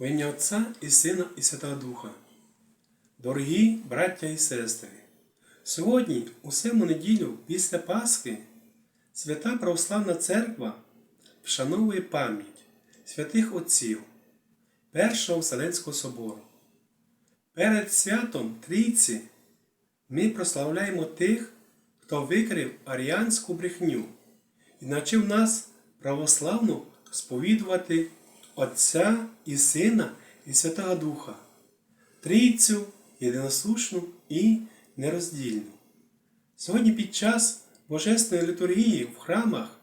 В ім'я Отця і Сина і Святого Духа. Дорогі браття і сестри, сьогодні, у сему неділю після Пасхи, Свята Православна Церква вшановує пам'ять святих Отців Першого Вселенського собору. Перед святом Трійці ми прославляємо тих, хто викрив аріанську брехню і навчив нас православно сповідувати Отця і Сина і Святого Духа, Трійцю єдиносушну і нероздільну. Сьогодні під час Божественної літургії в храмах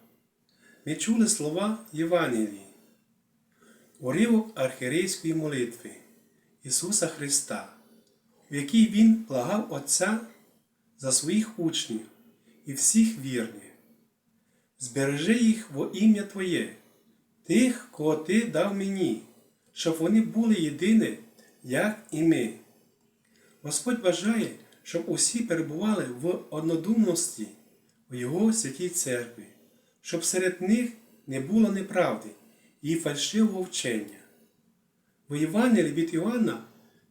ми чули слова Євангелії, уривок архірейської молитви Ісуса Христа, в якій Він благав Отця за своїх учнів і всіх вірних. Збережи їх во ім'я Твоє, тих, кого Ти дав мені, щоб вони були єдині, як і ми. Господь бажає, щоб усі перебували в однодумності у Його святій церкві, щоб серед них не було неправди і фальшивого вчення. В Євангелії від Іоанна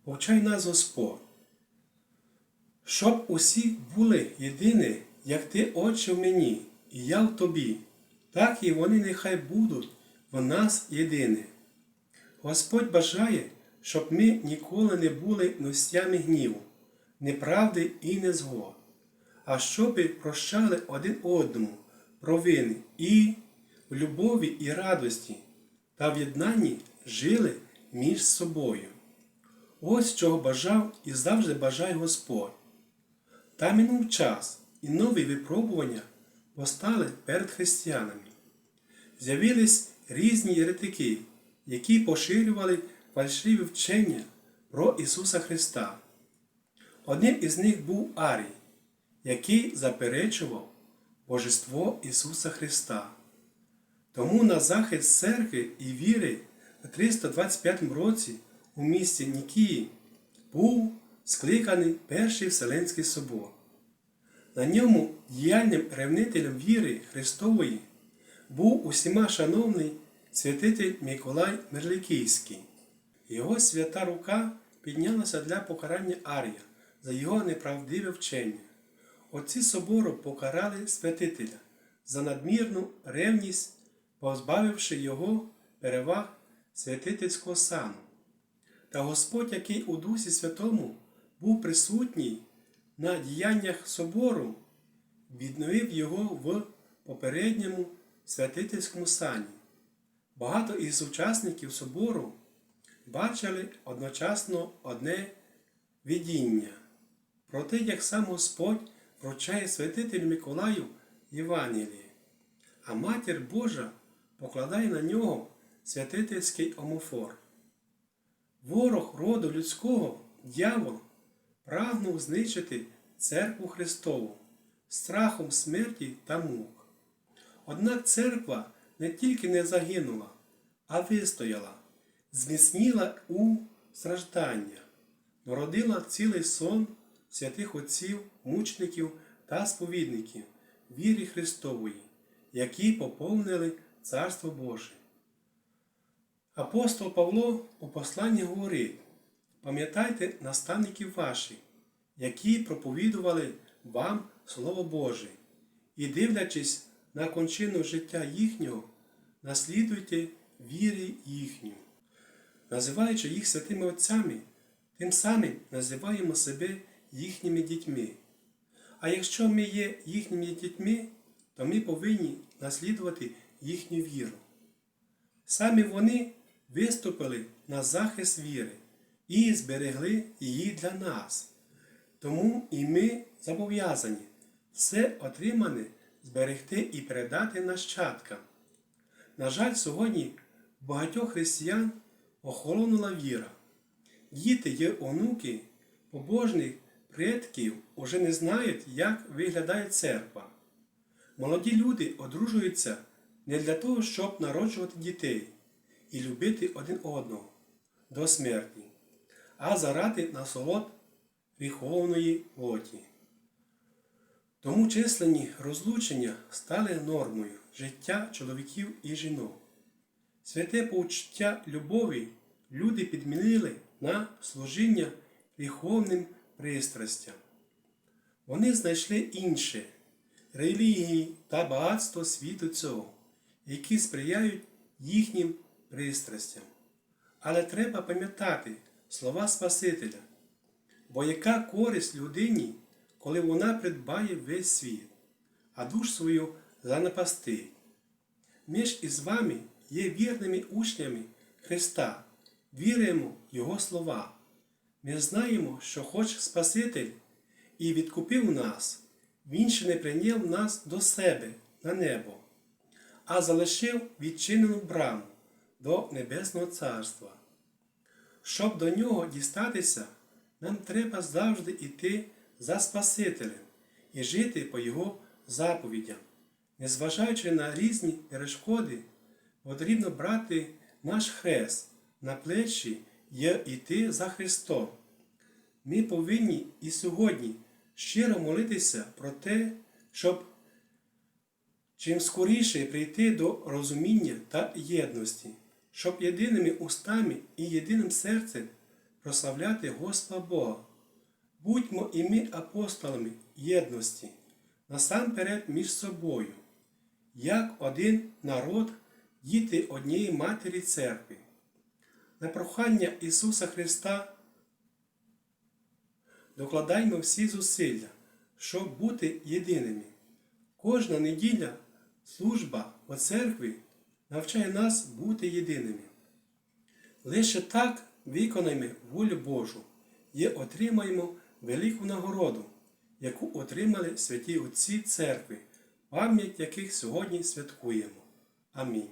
повчає нас Господь, щоб усі були єдині, як ти, Отче, в мені, і я в тобі, так і вони нехай будуть в нас єдині. Господь бажає, щоб ми ніколи не були носями гніву, неправди і незгод, а щоби прощали один одному провини і в любові і радості та в єднанні жили між собою. Ось чого бажав і завжди бажає Господь. Та минув час, і нові випробування постали перед християнами. З'явились різні єретики, які поширювали фальшиві вчення про Ісуса Христа. Одним із них був Арій, який заперечував Божество Ісуса Христа. Тому на захист церкви і віри у 325 році у місті Нікії був скликаний Перший Вселенський собор. На ньому діяльним ревнителем віри Христової був усіма шановний святитель Миколай Мерликійський. Його свята рука піднялася для покарання Арія за його неправдиве вчення. Отці собору покарали святителя за надмірну ревність, позбавивши його переваг святительського сану. Та Господь, який у Дусі Святому був присутній на діяннях собору, відновив його в попередньому святительському сані. Багато із учасників собору бачили одночасно одне видіння про те, як сам Господь вручає святителю Миколаю Євангеліє, а Матір Божа покладає на нього святительський омофор. Ворог роду людського, дьявол, прагнув знищити церкву Христову страхом смерті та мук. Однак церква не тільки не загинула, а вистояла, зміцніла у страждання, народила цілий сон святих отців, мучників та сповідників вірі Христової, які поповнили Царство Боже. Апостол Павло у посланні говорить: пам'ятайте наставників ваших, які проповідували вам Слово Боже, і, дивлячись на кончину життя їхнього, наслідуйте вірі їхню. Називаючи їх святими Отцями, тим самим називаємо себе їхніми дітьми. А якщо ми є їхніми дітьми, то ми повинні наслідувати їхню віру. Самі вони виступили на захист віри і зберегли її для нас. Тому і ми зобов'язані все отримане зберегти і передати нащадкам. На жаль, сьогодні багатьох християн охолонула віра. Діти є онуки побожних предків уже не знають, як виглядає церква. Молоді люди одружуються не для того, щоб народжувати дітей і любити один одного до смерті, а заради насолод гріховної плоті. Тому численні розлучення стали нормою життя чоловіків і жінок. Святе почуття любові люди підмінили на служіння гріховним пристрастям. Вони знайшли інше релігії та багатство світу цього, які сприяють їхнім пристрастям. Але треба пам'ятати слова Спасителя, бо яка користь людині, коли вона придбає весь світ, а душ свою занапастить. Ми ж із вами є вірними учнями Христа, віримо Його слова. Ми знаємо, що хоч Спаситель і відкупив нас, Він ще не прийняв нас до себе на небо, а залишив відчинену браму до Небесного Царства. Щоб до нього дістатися, нам треба завжди йти за Спасителем і жити по Його заповідям. Незважаючи на різні перешкоди, потрібно брати наш хрест на плечі і йти за Христом. Ми повинні і сьогодні щиро молитися про те, щоб чим скоріше прийти до розуміння та єдності, щоб єдиними устами і єдиним серцем прославляти Господа Бога. І ми апостолами єдності, насамперед між собою, як один народ, діти однієї Матері Церкви. На прохання Ісуса Христа докладаймо всі зусилля, щоб бути єдиними. Кожна неділя служба у церкві навчає нас бути єдиними. Лише так виконаємо волю Божу і отримаємо велику нагороду, яку отримали святі Отці церкви, пам'ять яких сьогодні святкуємо. Амінь.